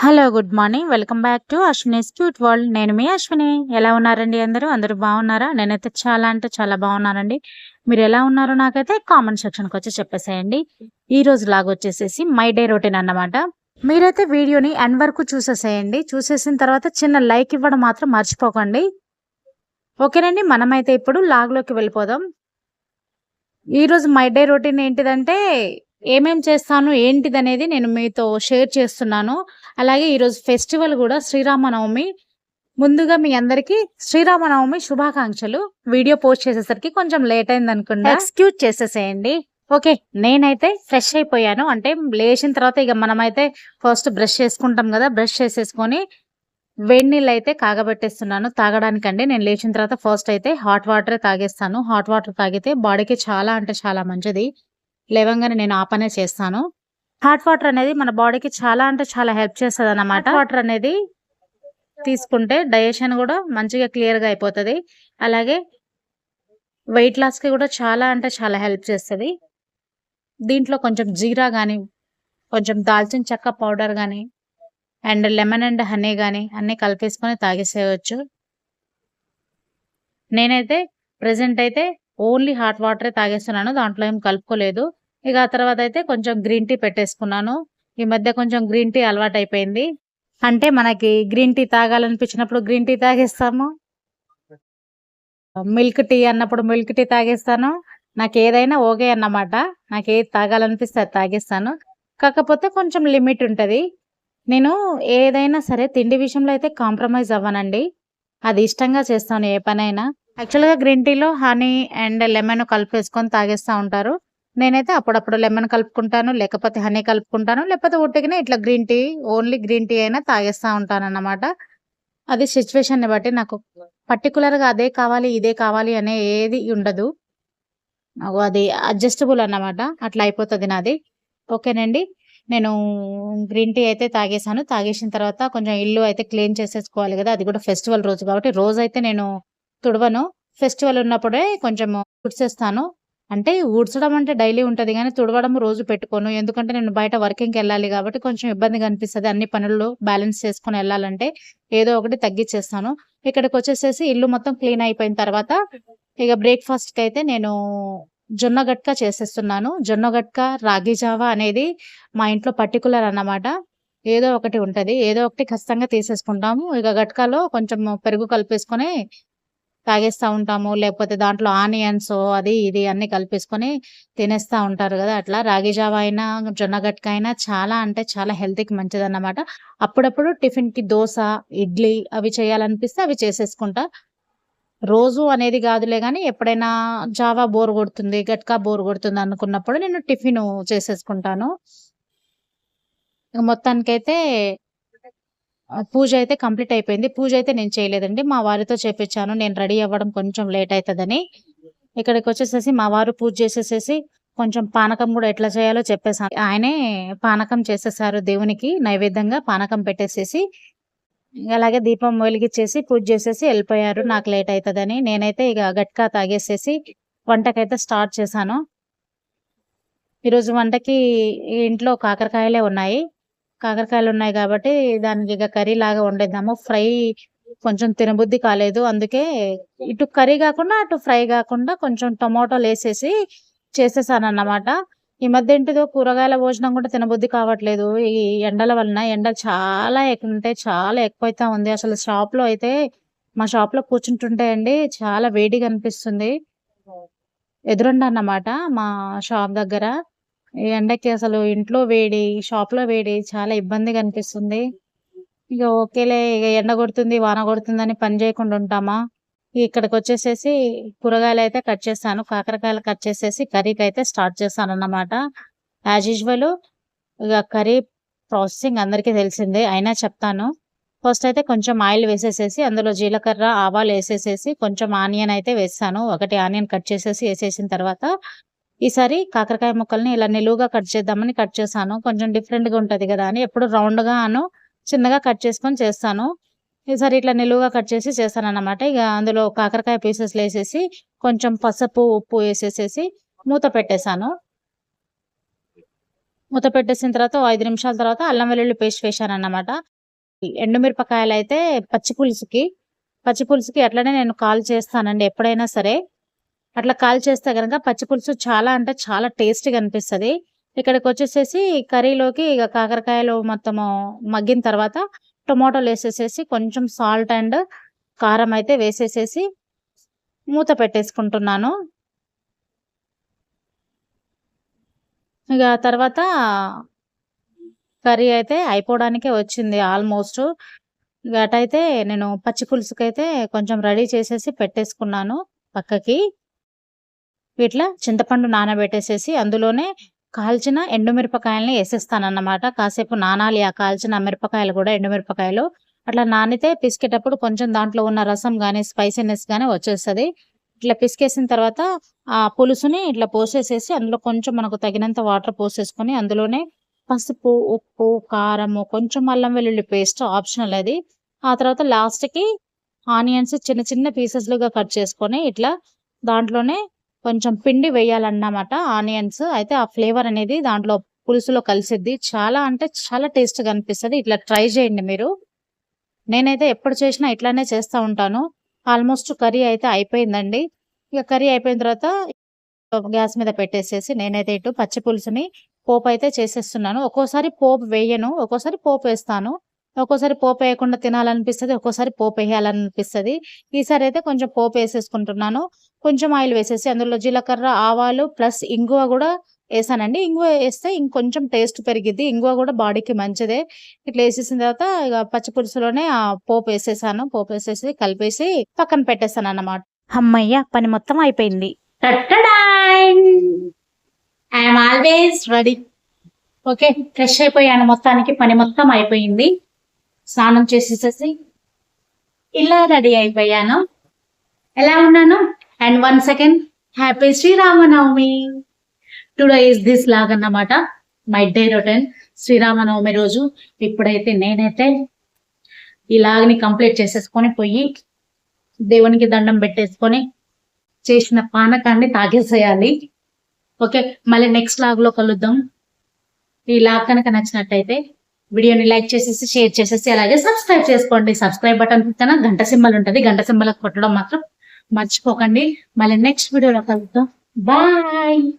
Hello good morning welcome back to Ashwini's cute world నేను మీ అశ్విని. ఎలా ఉన్నారండి అందరూ? అందరూ బాగున్నారా? నేనైతే చాలా అంటే చాలా బాగున్నానండి. మీరు ఎలా ఉన్నారో నాకైతే కామెంట్ సెక్షన్కి వచ్చి చెప్పేసేయండి. ఈ రోజు లాగా వచ్చేసేసి మై డే రొటీన్ అన్నమాట. మీరైతే వీడియోని ఎండ్ వరకు చూసేసేయండి. చూసేసిన తర్వాత చిన్న లైక్ ఇవ్వడం మాత్రం మర్చిపోకండి. ఓకేనండి మనమైతే ఇప్పుడు లాగ్లోకి వెళ్ళిపోదాం. ఈరోజు మై డే రొటీన్ ఏంటిదంటే ఏమేం చేస్తాను ఏంటిది అనేది నేను మీతో షేర్ చేస్తున్నాను. అలాగే ఈరోజు ఫెస్టివల్ కూడా శ్రీరామనవమి. ముందుగా మీ అందరికి శ్రీరామనవమి శుభాకాంక్షలు. వీడియో పోస్ట్ చేసేసరికి కొంచెం లేట్ అయింది అనుకుంటా. ఎక్స్క్యూజ్ చేసేసేయండి. ఓకే నేనైతే ఫ్రెష్ అయిపోయాను. అంటే లేచిన తర్వాత ఇక మనమైతే ఫస్ట్ బ్రష్ చేసుకుంటాం కదా బ్రష్ చేసేసుకొని వేడి నీళ్ళు అయితే కాగబెట్టేస్తున్నాను. తాగడానికండి. నేను లేచిన తర్వాత ఫస్ట్ అయితే హాట్ వాటర్ తాగేస్తాను. హాట్ వాటర్ తాగితే బాడీకి చాలా అంటే చాలా మంచిది. లేవంగానే నేను ఆ పనే చేస్తాను. హాట్ వాటర్ అనేది మన బాడీకి చాలా అంటే చాలా హెల్ప్ చేస్తుంది అన్నమాట వాటర్ అనేది తీసుకుంటే డైజెషన్ కూడా మంచిగా క్లియర్గా అయిపోతుంది. అలాగే వెయిట్ లాస్కి కూడా చాలా అంటే చాలా హెల్ప్ చేస్తుంది. దీంట్లో కొంచెం జీరా కానీ కొంచెం దాల్చిన చెక్క పౌడర్ కానీ అండ్ లెమన్ అండ్ హనీ కానీ అన్ని కలిపేసుకొని తాగేసేయచ్చు. నేనైతే ప్రజెంట్ అయితే ఓన్లీ హాట్ వాటరే తాగేస్తున్నాను. దాంట్లో ఏం కలుపుకోలేదు. ఇక ఆ తర్వాత అయితే కొంచెం గ్రీన్ టీ పెట్టేసుకున్నాను. ఈ మధ్య కొంచెం గ్రీన్ టీ అలవాటు అయిపోయింది అంటే మనకి గ్రీన్ టీ తాగాలనిపించినప్పుడు గ్రీన్ టీ తాగేస్తాము. మిల్క్ టీ అన్నప్పుడు మిల్క్ టీ తాగేస్తాను. నాకు ఏదైనా ఓకే అన్నమాట. నాకు ఏది తాగాలనిపిస్తే అది తాగేస్తాను. కాకపోతే కొంచెం లిమిట్ ఉంటుంది. నేను ఏదైనా సరే తిండి విషయంలో అయితే కాంప్రమైజ్ అవ్వనండి. అది ఇష్టంగా చేస్తాను ఏ పనైనా. యాక్చువల్గా గ్రీన్ టీలో హనీ అండ్ లెమన్ కలిపేసుకొని తాగేస్తూ ఉంటారు. నేనైతే అప్పుడప్పుడు లెమన్ కలుపుకుంటాను లేకపోతే హనీ కలుపుకుంటాను లేకపోతే ఉట్టిగానే ఇట్లా green tea only green tea అయినా తాగేస్తూ ఉంటాను అన్నమాట అది సిచ్యువేషన్ని బట్టి నాకు పర్టికులర్గా అదే కావాలి ఇదే కావాలి అనే ఏది ఉండదు. నాకు అది అడ్జస్టబుల్ అన్నమాట అట్లా అయిపోతుంది నాది. ఓకేనండి నేను గ్రీన్ టీ అయితే తాగేసాను తాగేసిన తర్వాత కొంచెం ఇల్లు అయితే క్లీన్ చేసేసుకోవాలి కదా అది కూడా ఫెస్టివల్ రోజు కాబట్టి రోజు అయితే నేను తుడవను. ఫెస్టివల్ ఉన్నప్పుడే కొంచెం తుడిచేస్తాను అంటే ఊడ్చడం అంటే డైలీ ఉంటుంది కానీ తుడవడం రోజు పెట్టుకోను. ఎందుకంటే నేను బయట వర్కింగ్కి వెళ్ళాలి కాబట్టి కొంచెం ఇబ్బందిగా అనిపిస్తుంది. అన్ని పనుల్లో బ్యాలెన్స్ చేసుకొని వెళ్ళాలంటే ఏదో ఒకటి తగ్గించేస్తాను ఇక్కడికి వచ్చేసేసి ఇల్లు మొత్తం క్లీన్ అయిపోయిన తర్వాత ఇక బ్రేక్ఫాస్ట్కి అయితే నేను జొన్న గట్క చేసేస్తున్నాను. జొన్న గట్క రాగి జావా అనేది మా ఇంట్లో పర్టికులర్ అన్నమాట. ఏదో ఒకటి ఉంటుంది. ఏదో ఒకటి ఖచ్చితంగా తీసేసుకుంటాము. ఇక గట్కాలో కొంచెం పెరుగు కలిపేసుకొని తాగేస్తూ ఉంటాము లేకపోతే దాంట్లో ఆనియన్స్ అది ఇది అన్ని కలిపేసుకొని తినేస్తూ ఉంటారు కదా. అట్లా రాగి జావా అయినా జొన్న గట్క అయినా చాలా అంటే చాలా హెల్త్కి మంచిది అన్నమాట అప్పుడప్పుడు టిఫిన్కి దోశ ఇడ్లీ అవి చేయాలనిపిస్తే అవి చేసేసుకుంటా. రోజు అనేది కాదులే కానీ ఎప్పుడైనా జావా బోర్ కొడుతుంది గట్కా బోర్ కొడుతుంది అనుకున్నప్పుడు నేను టిఫిన్ చేసేసుకుంటాను. మొత్తానికైతే పూజ అయితే కంప్లీట్ అయిపోయింది. పూజ అయితే నేను చేయలేదండి. మా వారితో చేపించాను నేను రెడీ అవ్వడం కొంచెం లేట్ అవుతుందని ఇక్కడికి వచ్చేసేసి మా వారు పూజ చేసేసేసి కొంచెం పానకం కూడా ఎట్లా చేయాలో చెప్పేసాను ఆయనే పానకం చేసేసారు దేవునికి నైవేద్యంగా పానకం పెట్టేసేసి. అలాగే దీపం వెలిగిచ్చేసి పూజ చేసేసి వెళ్ళిపోయారు. నాకు లేట్ అవుతుందని నేనైతే ఇక గట్కా తాగేసేసి వంటకైతే స్టార్ట్ చేశాను. ఈరోజు వంటకి ఇంట్లో కాకరకాయలే ఉన్నాయి. కాకరకాయలు ఉన్నాయి కాబట్టి దానికి ఇక కర్రీ లాగా వండేద్దాము. ఫ్రై కొంచెం తినబుద్ధి కాలేదు. అందుకే ఇటు కర్రీ కాకుండా అటు ఫ్రై కాకుండా కొంచెం టొమాటోలు వేసేసి చేసేసానన్నమాట. ఈ మధ్య ఏంటిదో కూరగాయల భోజనం కూడా తినబుద్ధి కావట్లేదు. ఈ ఎండల వలన ఎండ చాలా ఎక్కువ ఉంటాయి చాలా ఎక్కువైతే ఉంది. అసలు షాప్లో అయితే మా షాప్లో కూర్చుంటుంటే అండి చాలా వేడిగా అనిపిస్తుంది. ఎదురుండ అన్నమాట మా షాప్ దగ్గర. ఈ ఎండకి అసలు ఇంట్లో వేడి షాప్లో వేడి చాలా ఇబ్బందిగా అనిపిస్తుంది. ఇక ఓకేలే ఇక ఎండ కొడుతుంది వాన కొడుతుందని పని చేయకుండా ఉంటామా? ఇక్కడికి వచ్చేసేసి కూరగాయలు అయితే కట్ చేస్తాను కాకరకాయలు కట్ చేసేసి కర్రీకి అయితే స్టార్ట్ చేస్తాను అన్నమాట యాజ్ యూజువల్ ఇక కర్రీ ప్రాసెసింగ్ అందరికీ తెలిసిందే అయినా చెప్తాను. ఫస్ట్ అయితే కొంచెం ఆయిల్ వేసేసేసి అందులో జీలకర్ర ఆవాలు వేసేసేసి కొంచెం ఆనియన్ అయితే వేస్తాను. ఒకటి ఆనియన్ కట్ చేసేసి వేసేసిన తర్వాత ఈసారి కాకరకాయ ముక్కల్ని ఇలా నిలువుగా కట్ చేద్దామని కట్ చేశాను. కొంచెం డిఫరెంట్గా ఉంటుంది కదా అని ఎప్పుడు రౌండ్గా అను చిన్నగా కట్ చేసుకొని చేస్తాను. ఈసారి ఇట్లా నిలువుగా కట్ చేసి చేస్తాను అనమాట ఇక అందులో కాకరకాయ పీసెస్ వేసేసి కొంచెం పసుపు ఉప్పు వేసేసేసి మూత పెట్టేశాను. మూత పెట్టేసిన తర్వాత ఐదు నిమిషాల తర్వాత అల్లం వెల్లుల్లి పేస్ట్ వేసాను అన్నమాట ఎండుమిరపకాయలు అయితే పచ్చి పులుసుకి పచ్చి పులుసుకి అట్లనే నేను కాల్ చేస్తానండి ఎప్పుడైనా సరే. అట్లా కాల్ చేస్తే కనుక పచ్చి పులుసు చాలా అంటే చాలా టేస్టీగా అనిపిస్తుంది. ఇక్కడికి వచ్చేసేసి కర్రీలోకి ఇక కాకరకాయలు మొత్తము మగ్గిన తర్వాత టొమాటోలు వేసేసేసి కొంచెం సాల్ట్ అండ్ కారం అయితే వేసేసేసి మూత పెట్టేసుకుంటున్నాను. ఇక తర్వాత కర్రీ అయితే అయిపోవడానికే వచ్చింది ఆల్మోస్ట్. అటైతే నేను పచ్చి పులుసుకైతే కొంచెం రెడీ చేసేసి పెట్టేసుకున్నాను పక్కకి. ఇట్లా చింతపండు నానబెట్టేసేసి అందులోనే కాల్చిన ఎండుమిరపకాయలని వేసేస్తానన్నమాట. కాసేపు నానాలి ఆ కాల్చిన మిరపకాయలు కూడా ఎండుమిరపకాయలు. అట్లా నానితే పిసికేటప్పుడు కొంచెం దాంట్లో ఉన్న రసం కానీ స్పైసీనెస్ కానీ వచ్చేస్తుంది. ఇట్లా పిసికేసిన తర్వాత ఆ పులుసుని ఇట్లా పోసేసేసి అందులో కొంచెం మనకు తగినంత వాటర్ పోసేసుకొని అందులోనే పసుపు ఉప్పు కారము కొంచెం అల్లం వెల్లుల్లి పేస్ట్ ఆప్షనల్ అది. ఆ తర్వాత లాస్ట్కి ఆనియన్స్ చిన్న చిన్న పీసెస్లుగా కట్ చేసుకొని ఇట్లా దాంట్లోనే కొంచెం పిండి వేయాలన్నమాట ఆనియన్స్. అయితే ఆ ఫ్లేవర్ అనేది దాంట్లో పులుసులో కలిసిద్ది. చాలా అంటే చాలా టేస్ట్గా అనిపిస్తుంది. ఇట్లా ట్రై చేయండి మీరు. నేనైతే ఎప్పుడు చేసినా ఇట్లానే చేస్తూ ఉంటాను. ఆల్మోస్ట్ కర్రీ అయితే అయిపోయిందండి. ఇక కర్రీ అయిపోయిన తర్వాత గ్యాస్ మీద పెట్టేసేసి నేనైతే ఇటు పచ్చి పులుసుని పోపు అయితే చేసేస్తున్నాను. ఒక్కోసారి పోపు వేయను ఒక్కోసారి పోపు వేస్తాను. ఒక్కోసారి పోపు వేయకుండా తినాలనిపిస్తుంది ఒక్కోసారి పోపు వేయాలనిపిస్తుంది. ఈసారి అయితే కొంచెం పోపు వేసేసుకుంటున్నాను. కొంచెం ఆయిల్ వేసేసి అందులో జీలకర్ర ఆవాలు ప్లస్ ఇంగువ కూడా వేసానండి. ఇంగువ వేస్తే ఇంకొంచెం టేస్ట్ పెరిగిద్ది. ఇంగువ కూడా బాడీకి మంచిదే. ఇట్లా వేసేసిన తర్వాత ఇక పచ్చి పులుసులోనే ఆ పోపు వేసేసాను. పోపు వేసేసి కలిపేసి పక్కన పెట్టేసాను అన్నమాట అమ్మయ్య పని మొత్తం అయిపోయింది. I'm always ready. Okay fresh అయిపోయాను మొత్తానికి. పని మొత్తం అయిపోయింది. స్నానం చేసేసేసి ఇలా రెడీ అయిపోయాను. ఎలా ఉన్నాను? And one second happy Sri Rama Navami today is this vlog అన్నమాట. మై డే రొటైన్ శ్రీరామనవమి రోజు. ఇప్పుడైతే నేనైతే ఈ లాగ్ని కంప్లీట్ చేసేసుకొని పోయి దేవునికి దండం పెట్టేసుకొని చేసిన పానకాన్ని తాగేసేయాలి. ఓకే మళ్ళీ నెక్స్ట్ లాగ్లో కలుద్దాం. ఈ లాగ్ కనుక నచ్చినట్టయితే వీడియోని లైక్ చేసేసి షేర్ చేసేసి అలాగే సబ్స్క్రైబ్ చేసుకోండి. సబ్స్క్రైబ్ బటన్ పక్కన గంట సింబల్ ఉంటుంది. గంట సింబల్ కొట్టడం మాత్రం మర్చిపోకండి. మళ్ళీ నెక్స్ట్ వీడియోలో కలుద్దాం. బాయ్